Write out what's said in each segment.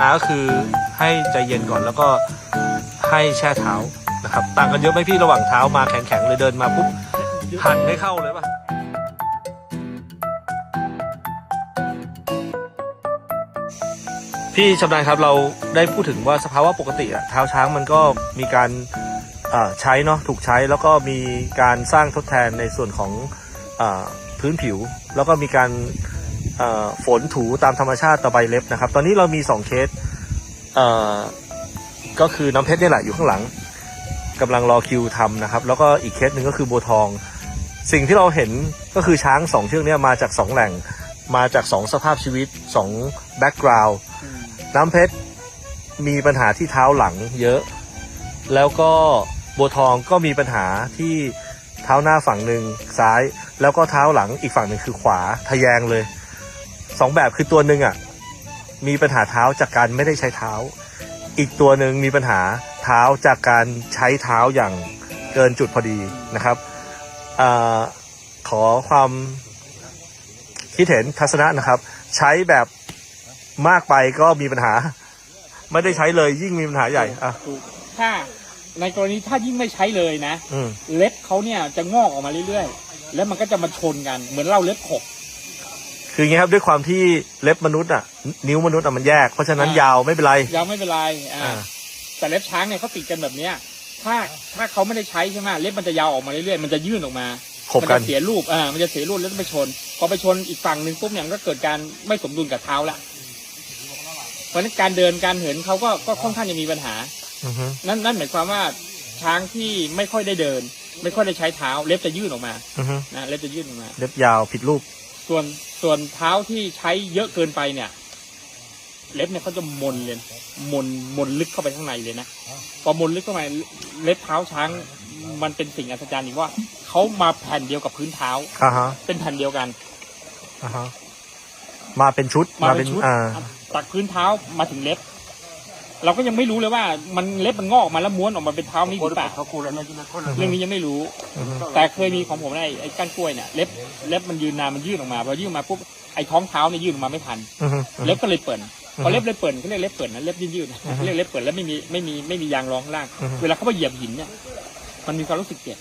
อาก็คือให้ใจเย็นก่อนแล้วก็ให้แช่เท้านะครับ ต่างกันเยอะไหมพี่ระหว่างเท้ามาแข็งๆเลยเดินมาปุ๊บหันไม่เข้าเลยป่ะพี่ชำนาญครับเราได้พูดถึงว่าสภาวะปกติอะเท้าช้างมันก็มีการใช้เนาะถูกใช้แล้วก็มีการสร้างทดแทนในส่วนของอพื้นผิว แล้วก็มีการ ฝนถูตามธรรมชาติตะไบเล็บนะครับ ตอนนี้เรามี 2 เคสเก็คือน้ำเพชรนี่แหละอยู่ข้างหลังกำลังรอคิวทำนะครับ แล้วก็อีกเคสหนึ่งก็คือโบวทอง สิ่งที่เราเห็นก็คือช้างสองเชือกนี้มาจากสองแหล่ง มาจากสองสภาพชีวิตสองแบ็กกราวด์น้ำเพชรมีปัญหาที่เท้าหลังเยอะ แล้วก็บัวทองก็มีปัญหาที่เท้าหน้าฝั่งหนึ่งซ้าย แล้วก็เท้าหลังอีกฝั่งหนึ่งคือขวาทะแยงเลย สองแบบคือตัวหนึ่งอะมีปัญหาเท้าจากการไม่ได้ใช้เท้า อีกตัวหนึ่งมีปัญหาเท้าจากการใช้เท้าอย่างเกินจุดพอดีนะครับอาขอความคิดเห็นทัศนะนะครับ ใช้แบบมากไปก็มีปัญหา ไม่ได้ใช้เลยยิ่งมีปัญหาใหญ่อะถูกถ้าในกรณีถ้ายิ่งไม่ใช้เลยนะอืมเล็บเขาเนี่ยจะงอกออกมาเรื่อยๆ แล้วมันก็จะมาชนกันเหมือนเราเล็บขบ คืออย่างงี้ครับด้วยความที่เล็บมนุษย์อะ นิ้วมนุษย์อะมันแยก เพราะฉะนั้นอ่าย ยาวไม่เป็นไร ยาวไม่เป็นไรอ่าอ่า แต่เล็บช้างเนี่ยเขาติดกันแบบเนี้ย ถ้าถ้าเขาไม่ได้ใช้ใช่ไหมเล็บมันจะยาวออกมาเรื่อยๆมันจะยื่นออกมาขบมักันจะเสียรูปอ่ามันจะเสียรูปแล้วไปชน พอไปชนอีกฝั่งหนึ่งปุ๊บเนี่ยมันก็เกิดการไม่สมดุลกับเท้าละเพราะฉะนั้นการเดินการเหินเขาก็ก็ค่อนข้างจะมีปัญหา อือฮึนั่นนั่นหมายความว่าช้างที่ไม่ค่อยได้เดิน ไม่ค่อยได้ใช้เท้า เล็บจะยื่นออกมาอือฮึนะเล็บจะยื่นออกมา เล็บยาวผิดรูป ส่วนส่วนเท้าที่ใช้เยอะเกินไปเนี่ย เล็บเนี่ยเขาจะมนเลยมนมนลึกเข้าไปข้างในเลยนะพอมนลึกเข้าไปเล็บเท้าช้างมันเป็นสิ่งอัศจรรย์อีกว่าเขามาแผ่นเดียวกับพื้นเท้าอ่าฮะเป็นแผ่นเดียวกันอ่าฮะมาเป็นชุดมาเป็นชุดอ่าตักพื้นเท้ามาถึงเล็บ เราก็ยังไม่รู้เลยว่ามันเล็บมันงอกออกมาแล้วม้วนออกมาเป็นเท้านี้หรือเปล่าเรื่องนี้ยังไม่รู้อือฮึแต่เคยมีของผมนะไอ้ไอ้ก้านกล้วยเนี่ยเล็บเล็บมันยืนนานมันยื่นออกมาพอยื่นออกมาปุ๊บไอ้ท้องเท้าเนี่ยยื่นออกมาไม่ทันอือฮึเล็บก็เลยเปิดอืพออฮึเล็บเลยเปิดเขาเรียกเล็บเปิดนะเล็บยืดๆนะอือฮึเขาเรียกเล็บเปิดแล้วไม่มีไม่มีไม่มียางรองข้างล่างอือฮึเวลาเขาไปเหยียบหินเนี่ยมันมีความรู้สึกเจ็บ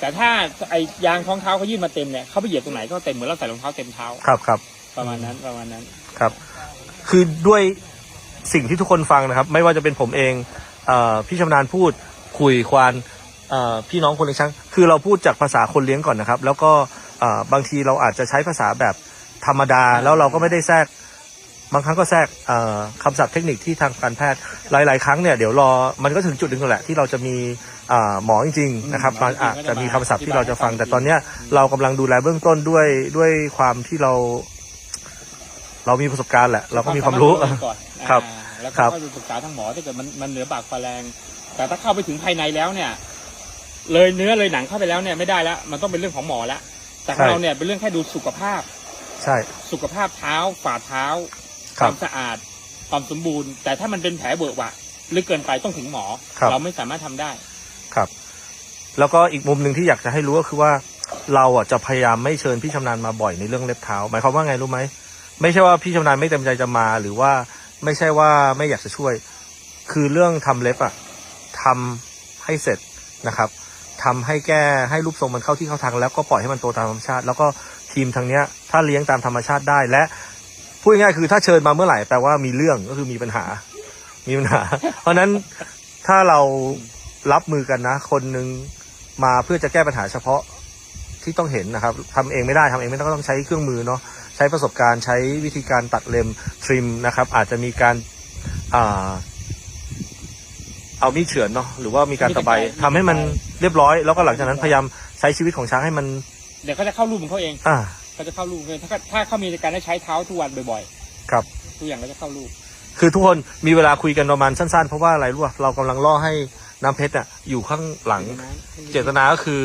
แต่ถ้าไอ้ยางท้องเท้าเขายื่นมาเต็มเนี่ยเขาไปเหยียบตรงไหนก็เต็มเหมือนเราใส่รองเท้าเต็มเท้าครับครับประมาณนั้นประมาณนั้นครับ คือด้วย สิ่งที่ทุกคนฟังนะครับ ไม่ว่าจะเป็นผมเองเอ่อพี่ชำนาญพูดคุยควานเอ่อพี่น้องคนเลี้ยงช้าง คือเราพูดจากภาษาคนเลี้ยงก่อนนะครับ แล้วก็เอ่อบางทีเราอาจจะใช้ภาษาแบบธรรมดา แล้วเราก็ไม่ได้แทรก บางครั้งก็แทรกเอ่อคำศัพท์เทคนิคที่ทางการแพทย์หลาย ๆ ครั้งเนี่ยเดี๋ยวรอมันก็ถึงจุดหนึ่งแล้วแหละที่เราจะมีเอ่อหมอจริงๆนะครับหมอมันจริงๆอาจก็จะจะมีมาคำศัพท์ที่เราจะฟังอธิบายแต่ตอนเนี้ยเรากำลังดูแลเบื้องต้นด้วยด้วยความที่เรา เรามีประสบการณ์แหละ เราก็มีความรู้ ก่อนครับอ่าแล้วครัก็บปรึกษาทางหมอถ้าเกิดมันมันเหนือปากฟ้าแรง แต่ถ้าเข้าไปถึงภายในแล้วเนี่ย เลยเนื้อเลยหนังเข้าไปแล้วเนี่ยไม่ได้แล้วมันต้องเป็นเรื่องของหมอละแต่ของเราเนี่ยเป็นเรื่องแค่ดูสุขภาพ ใช่ สุขภาพเท้าฝ่าเท้าคครับวามสะอาดความสมบูรณ์ แต่ถ้ามันเป็นแผลเบิกหวะลึกเกินไปต้องถึงหมอ ครับ เราไม่สามารถทำได้ ครับ แล้วก็อีกมุมหนึ่งที่อยากจะให้รู้ก็คือว่า เราอะจะพยายามไม่เชิญพี่ชำนาญมาบ่อยในเรื่องเล็บเท้า หมายความว่าไงรู้ไหม ไม่ใช่ว่าพี่ชำนาญไม่เต็มใจจะมา หรือว่าไม่ใช่ว่าไม่อยากจะช่วย คือเรื่องทำเล็บอะทำให้เสร็จนะครับทำให้แก้ให้รูปทรงมันเข้าที่เข้าทาง แล้วก็ปล่อยให้มันโตตามธรรมชาติ แล้วก็ทีมทางเนี้ย ถ้าเลี้ยงตามธรรมชาติได้และพูดง่ายคือถ้าเชิญมาเมื่อไหร่แปลว่ามีเรื่องก็คือมีปัญหา มีปัญหา เพราะฉะนั้นถ้าเรารับมือกันนะ คนหนึ่งมาเพื่อจะแก้ปัญหาเฉพาะที่ต้องเห็นนะครับทำเองไม่ได้ทำเองไม่ได้ก็ต้องใช้เครื่องมือเนาะ ใช้ประสบการณ์ใช้วิธีการตัดเล็มทริมนะครับ อาจจะมีการอ่าเอามีดเฉือนเนาะหรือว่ามีการตะไบทำให้มันเรียบร้อย แล้วก็หลังจากนั้นพยายามใช้ชีวิตของช้างให้มัน เดี๋ยวเขาจะเข้ารูปของเขาเองอ่าเขาจะเข้ารูปของเขาเองถ้าถ้าเขามีการได้ใช้เท้าทุกวันบ่อยครับๆทุกอย่างก็จะเข้ารูปคือทุกคนมีเวลาคุยกันประมาณสั้นๆ เพราะว่าอะไรรู้ป่ะเรากำลังล่อให้น้ำเพชรอะอยู่ข้างหลัง เจตนาก็คือ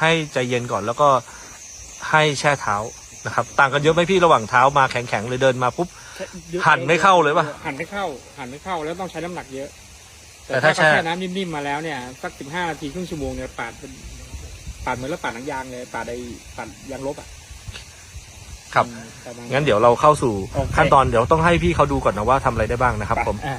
ให้ใจเย็นก่อนแล้วก็ให้แช่เท้า นะครับ ต่างกันเยอะไหมพี่ระหว่างเท้ามาแข็งๆเลยเดินมาปุ๊บ หั่นไม่เข้าเลยปะหั่นไม่เข้า หั่นไม่เข้าแล้วต้องใช้น้ำหนักเยอะ แต่แต่ถ้าถ้าแช่เขาแช่น้ำนิ่มๆมาแล้วเนี่ยสักสิบห้านาทีครึ่งชั่วโมงเนี่ยปาดเป็นปาดเหมือนแล้วปาดหนังยางเลยปาดไอ้ปาดยางลบอะครับประมาณงั้นเดี๋ยวเราเข้าสู่โอเคขั้นตอนเดี๋ยวต้องให้พี่เขาดูก่อนนะว่าทำอะไรได้บ้างนะครับ ผมอ่า